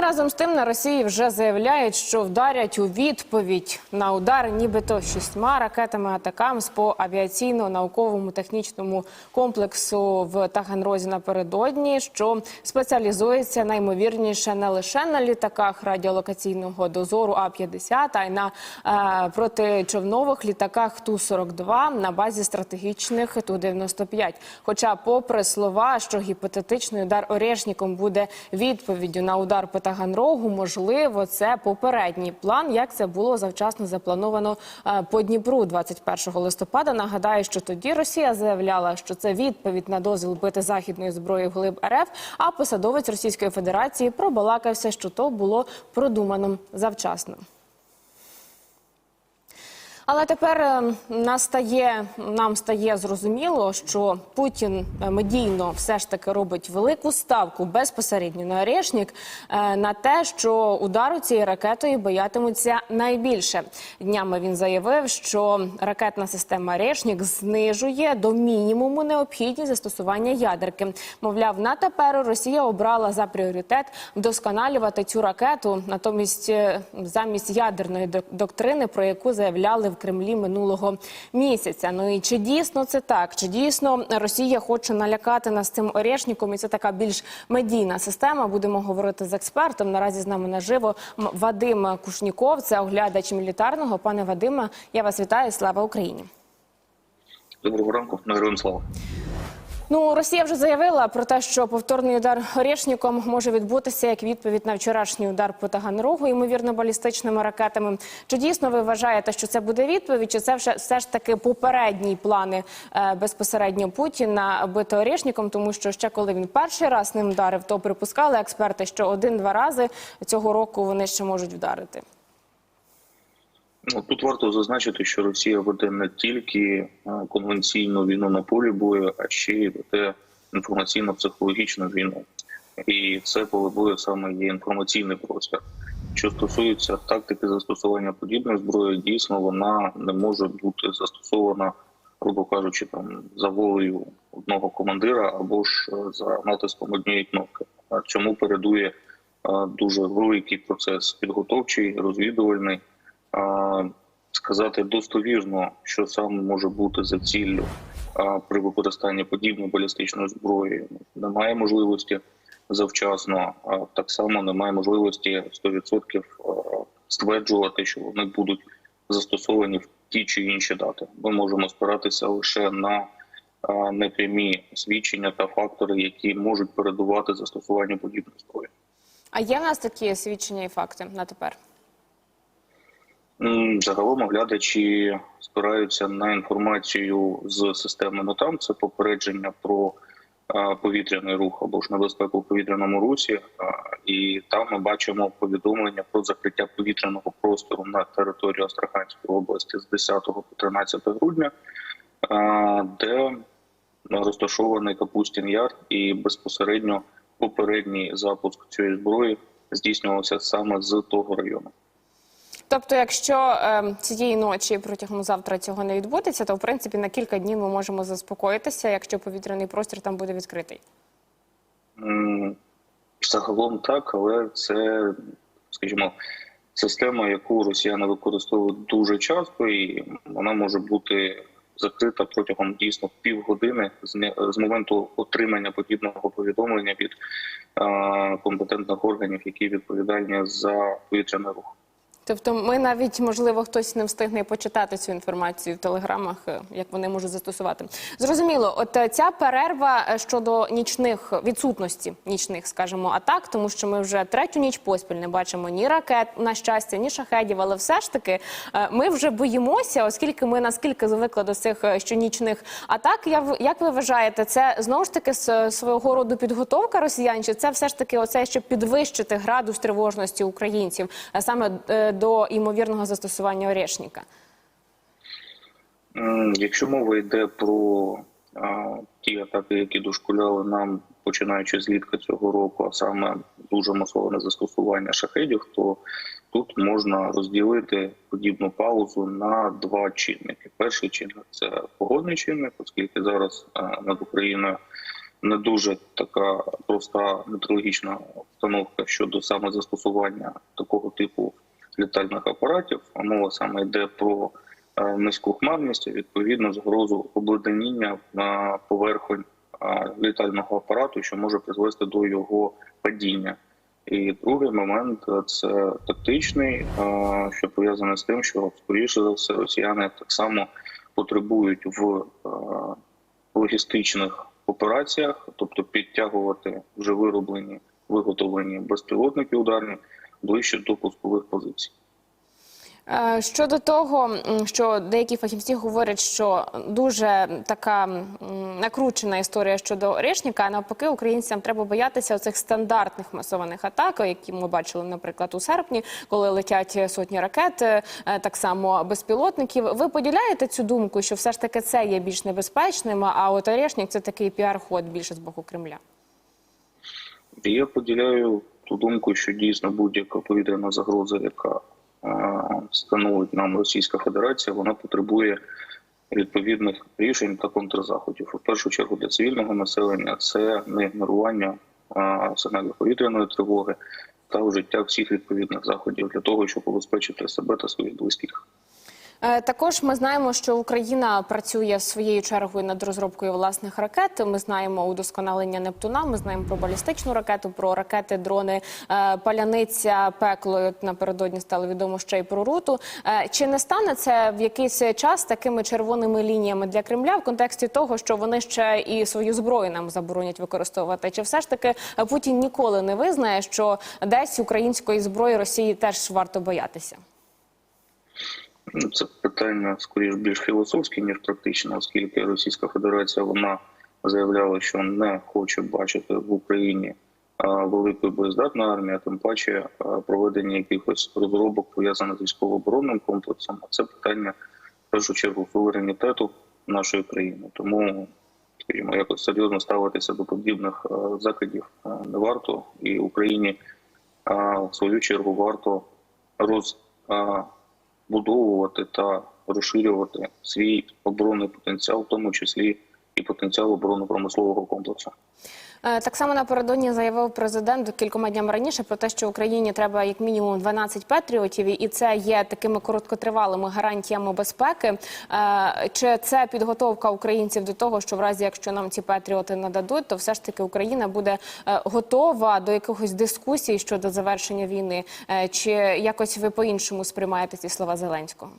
Разом з тим на Росії вже заявляють, що вдарять у відповідь на удар, нібито шістьма ракетами атакамс по авіаційно-науковому технічному комплексу в Таганрозі напередодні, що спеціалізується наймовірніше не лише на літаках радіолокаційного дозору А 50 а й на е, протичовнових літаках Ту 42 на базі стратегічних Ту 95 Хоча, попри слова, що гіпотетичний удар Орешніком буде відповіддю на удар по Таганрогу, можливо, це попередній план, як це було завчасно заплановано е, по Дніпру 21 листопада. Нагадаю, що тоді Росія заявляла, що це відповідь на дозвіл бити західної зброї в глиб РФ. А посадовець Російської Федерації пробалакався, що то було продумано завчасно. Але тепер е, настає, нам стає зрозуміло, що Путін е, медійно все ж таки робить велику ставку безпосередньо на Орешнік е, на те, що удару цією ракетою боятимуться найбільше. Днями він заявив, що ракетна система Орешнік знижує до мінімуму необхідність застосування ядерки. Мовляв, на тепер Росія обрала за пріоритет вдосконалювати цю ракету, натомість замість ядерної док- доктрини, про яку заявляли в Кремлі минулого місяця. Ну і чи дійсно це так? Чи дійсно Росія хоче налякати нас цим орешником? І це така більш медійна система. Будемо говорити з експертом. Наразі з нами наживо Вадим Кушніков, це оглядач мілітарного. Пане Вадиме, я вас вітаю. Слава Україні. Доброго ранку, героям слава. Ну, Росія вже заявила про те, що повторний удар Орешніком може відбутися як відповідь на вчорашній удар по Таганрогу, ймовірно, балістичними ракетами. Чи дійсно ви вважаєте, що це буде відповідь? Чи це вже все ж таки попередні плани е, безпосередньо Путіна бити Орешніком? Тому що ще коли він перший раз ним вдарив, то припускали експерти, що один-два рази цього року вони ще можуть вдарити. Ну, тут варто зазначити, що Росія веде не тільки е, конвенційну війну на полі бою, а ще й веде інформаційно-психологічну війну. І це поле бою саме є інформаційний простір. Що стосується тактики застосування подібної зброї, дійсно вона не може бути застосована, грубо кажучи, там за волею одного командира або ж е, за натиском однієї кнопки. Цьому передує е, дуже великий процес підготовчий, розвідувальний. Сказати достовірно, що саме може бути за ціллю при використанні подібної балістичної зброї, немає можливості завчасно. А так само немає можливості 100% а, стверджувати, що вони будуть застосовані в ті чи інші дати. Ми можемо спиратися лише на непрямі свідчення та фактори, які можуть передувати застосуванню подібної зброї. А є в нас такі свідчення і факти на тепер? Загалом оглядачі спираються на інформацію з системи НОТАМ. Це попередження про повітряний рух або ж небезпеку в повітряному русі. І там ми бачимо повідомлення про закриття повітряного простору на території Астраханської області з 10 по 13 грудня, де розташований Капустін Яр, і безпосередньо попередній запуск цієї зброї здійснювався саме з того району. Тобто, якщо е, цієї ночі протягом завтра цього не відбудеться, то в принципі на кілька днів ми можемо заспокоїтися, якщо повітряний простір там буде відкритий. М, Загалом так, але це, скажімо, система, яку росіяни використовують дуже часто, і вона може бути закрита протягом дійсно півгодини з моменту отримання подібного повідомлення від е, компетентних органів, які відповідальні за повітряний рух. Тобто, ми навіть можливо хтось не встигне почитати цю інформацію в телеграмах, е, як вони можуть застосувати. Зрозуміло, от е, ця перерва е, щодо нічних відсутності нічних, скажімо, атак, тому що ми вже третю ніч поспіль не бачимо ні ракет, на щастя, ні шахедів, але все ж таки ми вже боїмося, оскільки ми наскільки звикли до цих щонічних атак. Я як ви вважаєте, це знову ж таки свого роду підготовка росіян? Чи це все ж таки оце, щоб підвищити градус тривожності українців саме до ймовірного застосування Орешника? Якщо мова йде про а, ті атаки, які дошкуляли нам, починаючи з літка цього року, а саме дуже масоване застосування шахедів, то тут можна розділити подібну паузу на два чинники. Перший чинник це погодний чинник, оскільки зараз а, над Україною не дуже така проста метеорологічна обстановка щодо саме застосування такого типу літальних апаратів. Мова саме йде про е, низьку хмарність, відповідно загрозу обледеніння на поверхонь е, літального апарату, що може призвести до його падіння. І другий момент е, це тактичний, що пов'язаний з тим, що скоріше за все росіяни так само потребують в логістичних операціях, тобто підтягувати вже вироблені виготовлені безпілотники ударні ближче до пускових позицій. Е, Щодо того, що деякі фахівці говорять, що дуже така накручена історія щодо Орешника, а навпаки, українцям треба боятися оцих стандартних масованих атак, які ми бачили, наприклад, у серпні, коли летять сотні ракет, е, так само безпілотників. Ви поділяєте цю думку, що все ж таки це є більш небезпечним, а от Орешник – це такий піар-ход більше з боку Кремля? Я поділяю ту думку, що дійсно будь-яка повітряна загроза, яка е, становить нам Російська Федерація, вона потребує відповідних рішень та контрзаходів. У першу чергу для цивільного населення це не ігнорування е, сигналів повітряної тривоги та вжиття всіх відповідних заходів для того, щоб убезпечити себе та своїх близьких. Е, Також ми знаємо, що Україна працює своєю чергою над розробкою власних ракет. Ми знаємо удосконалення Нептуна. Ми знаємо про балістичну ракету, про ракети, дрони, е, паляниця, пекло. Напередодні стало відомо ще й про руту. Е, Чи не стане це в якийсь час такими червоними лініями для Кремля в контексті того, що вони ще і свою зброю нам заборонять використовувати? Чи все ж таки Путін ніколи не визнає, що десь української зброї Росії теж варто боятися? Ну, Це питання скоріш більш філософське, ніж практичне, оскільки Російська Федерація вона заявляла, що не хоче бачити в Україні великої боєздатної армії, а тим паче проведення якихось розробок пов'язаних з військово-оборонним комплексом. Це питання в першу чергу суверенітету нашої країни. Тому, скажімо, якось серйозно ставитися до подібних закидів не варто, і Україні в свою чергу варто роз. Будовувати та розширювати свій оборонний потенціал, в тому числі і потенціал оборонно-промислового комплексу. Е, Так само напередодні заявив президент кількома днями раніше про те, що Україні треба як мінімум 12 патріотів, і це є такими короткотривалими гарантіями безпеки. Е, Чи це підготовка українців до того, що в разі, якщо нам ці патріоти нададуть, то все ж таки Україна буде е, готова до якихось дискусій щодо завершення війни? Чи якось ви по-іншому сприймаєте ці слова Зеленського?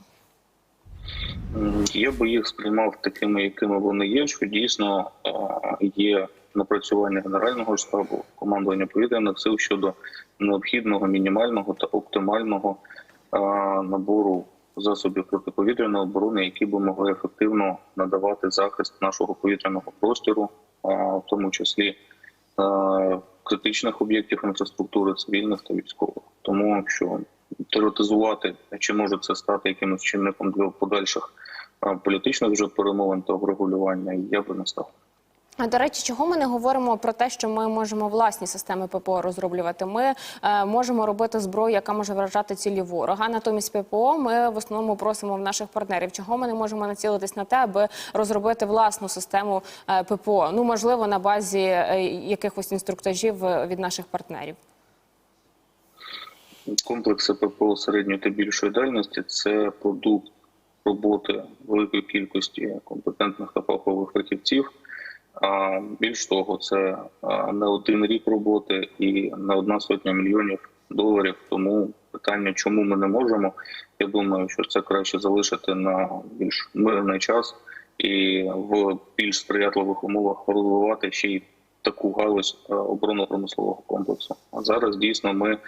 Я би їх сприймав такими, якими вони є, що дійсно є напрацювання Генерального штабу командування повітряних сил щодо необхідного мінімального та оптимального набору засобів протиповітряної оборони, які би могли ефективно надавати захист нашого повітряного простору, е, в тому числі критичних об'єктів інфраструктури цивільних та військових. Тому що теоретизувати, чи може це стати якимось чинником для подальших політичних вже перемовин та врегулювання, я би не став. До речі, чого ми не говоримо про те, що ми можемо власні системи ППО розроблювати? Ми е, можемо робити зброю, яка може вражати цілі ворога. Натомість ППО ми в основному просимо в наших партнерів. Чого ми не можемо націлитись на те, аби розробити власну систему е, ППО? Ну можливо, на базі е, якихось інструктажів е, від наших партнерів. Комплекси ППО середньої та більшої дальності це продукт роботи великої кількості компетентних та фахових фахівців. Більш того, це не один рік роботи і не одна сотня мільйонів доларів. Тому питання, чому ми не можемо, я думаю, що це краще залишити на більш мирний час і в більш сприятливих умовах розвивати ще й таку галузь е, оборонно-промислового комплексу. А зараз дійсно ми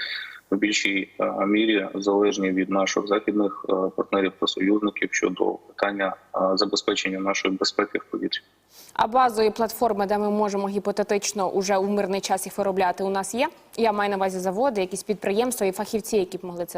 в більшій е, мірі залежні від наших західних е, партнерів та союзників щодо питання е, забезпечення нашої безпеки в повітрі. А базові платформи, де ми можемо гіпотетично уже у мирний час їх виробляти, у нас є. Я маю на увазі заводи, якісь підприємства і фахівці, які б могли це